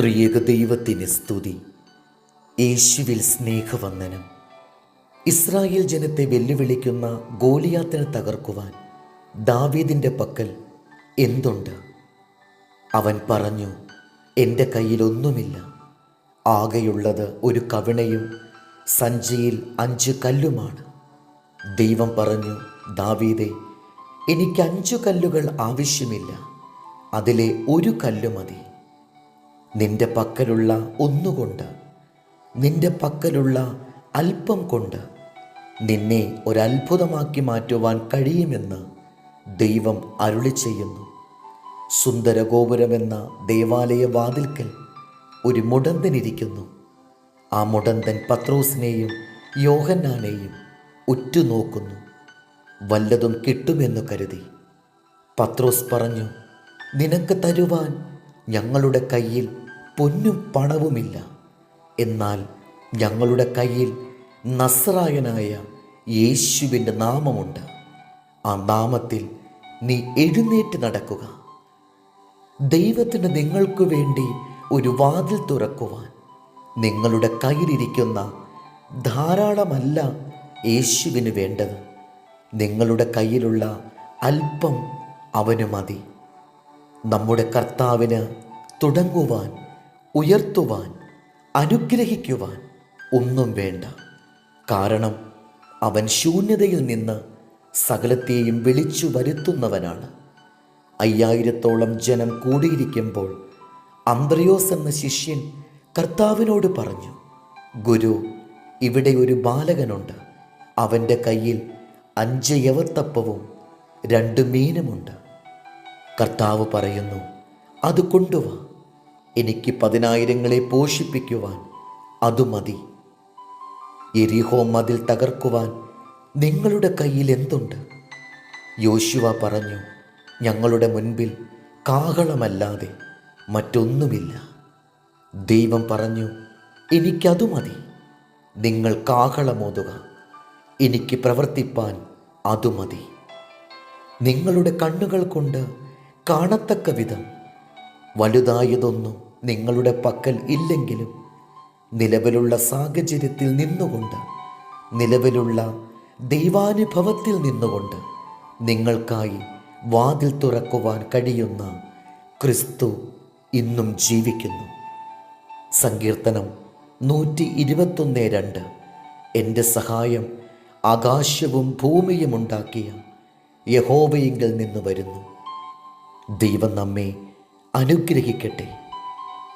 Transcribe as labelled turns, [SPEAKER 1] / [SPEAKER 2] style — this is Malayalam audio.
[SPEAKER 1] ത്രിയേക ദൈവത്തിന് സ്തുതി. യേശുവിൽ സ്നേഹവന്ദനം. ഇസ്രായേൽ ജനത്തെ വെല്ലുവിളിക്കുന്ന ഗോലിയാത്തിനെ തകർക്കുവാൻ ദാവീദിന്റെ പക്കൽ എന്തുണ്ട്? അവൻ പറഞ്ഞു എന്റെ കയ്യിലൊന്നുമില്ല ആകെയുള്ളത് ഒരു കവിണയും സഞ്ചിയിൽ അഞ്ച് കല്ലുമാണ്. ദൈവം പറഞ്ഞു ദാവീദെ എനിക്ക് അഞ്ചു കല്ലുകൾ ആവശ്യമില്ല. അതിലെ ഒരു കല്ല് മതി. നിന്റെ പക്കലുള്ള ഒന്നുകൊണ്ട് നിന്റെ പക്കലുള്ള അല്പം കൊണ്ട് നിന്നെ ഒരത്ഭുതമാക്കി മാറ്റുവാൻ കഴിയുമെന്ന് ദൈവം അരുളി ചെയ്യുന്നു. സുന്ദരഗോപുരമെന്ന ദേവാലയ വാതിൽക്കൽ ഒരു മുടന്തനിരിക്കുന്നു. ആ മുടന്തൻ പത്രോസിനെയും യോഹന്നാനെയും ഉറ്റുനോക്കുന്നു. വല്ലതും കിട്ടുമെന്നു കരുതി. പത്രോസ് പറഞ്ഞു നിനക്ക് തരുവാൻ ഞങ്ങളുടെ കയ്യിൽ പൊന്നും പണവുമില്ല. എന്നാൽ ഞങ്ങളുടെ കയ്യിൽ നസ്രായനായ യേശുവിന്റെ നാമമുണ്ട്. ആ നാമത്തിൽ നീ എഴുന്നേറ്റ് നടക്കുക. ദൈവത്തിന് നിങ്ങൾക്കു വേണ്ടി ഒരു വാതിൽ തുറക്കുവാൻ നിങ്ങളുടെ കയ്യിലിരിക്കുന്ന ധാരാളമല്ല യേശുവിന് വേണ്ടത്. നിങ്ങളുടെ കയ്യിലുള്ള അല്പം അവന് മതി. നമ്മുടെ കർത്താവിന് തുടങ്ങുവാൻ ഉയർത്തുവാൻ അനുഗ്രഹിക്കുവാൻ ഒന്നും വേണ്ട. കാരണം അവൻ ശൂന്യതയിൽ നിന്ന് സകലത്തെയും വിളിച്ചു വരുത്തുന്നവനാണ്. അയ്യായിരത്തോളം ജനം കൂടിയിരിക്കുമ്പോൾ അന്ത്രയോസ് എന്ന ശിഷ്യൻ കർത്താവിനോട് പറഞ്ഞു ഗുരു ഇവിടെ ഒരു ബാലകനുണ്ട്. അവന്റെ കയ്യിൽ അഞ്ച് യവത്തപ്പവും രണ്ട് മീനുമുണ്ട്. കർത്താവ് പറയുന്നു അത് കൊണ്ടുവാ. എനിക്ക് പതിനായിരങ്ങളെ പോഷിപ്പിക്കുവാൻ അതു മതി. എരിഹോ മതിൽ തകർക്കുവാൻ നിങ്ങളുടെ കയ്യിൽ എന്തുണ്ട്? യോശുവ പറഞ്ഞു ഞങ്ങളുടെ മുൻപിൽ കാഹളമല്ലാതെ മറ്റൊന്നുമില്ല. ദൈവം പറഞ്ഞു എനിക്കതു മതി. നിങ്ങൾ കാഹളമോതുക എനിക്ക് പ്രവർത്തിപ്പാൻ അതു മതി. നിങ്ങളുടെ കണ്ണുകൾ കൊണ്ട് കാണത്തക്ക വിധം വലുതായതൊന്നും നിങ്ങളുടെ പക്കൽ ഇല്ലെങ്കിലും നിലവിലുള്ള സാഹചര്യത്തിൽ നിന്നുകൊണ്ട് നിലവിലുള്ള ദൈവാനുഭവത്തിൽ നിന്നുകൊണ്ട് നിങ്ങൾക്കായി വാതിൽ തുറക്കുവാൻ കഴിയുന്ന ക്രിസ്തു ഇന്നും ജീവിക്കുന്നു. സങ്കീർത്തനം നൂറ്റി ഇരുപത്തൊന്ന് രണ്ട്. എന്റെ സഹായം ആകാശവും ഭൂമിയും ഉണ്ടാക്കിയ യഹോവയെങ്കിൽ നിന്ന് വരുന്നു. ദൈവം നമ്മെ അനുഗ്രഹിക്കട്ടെ.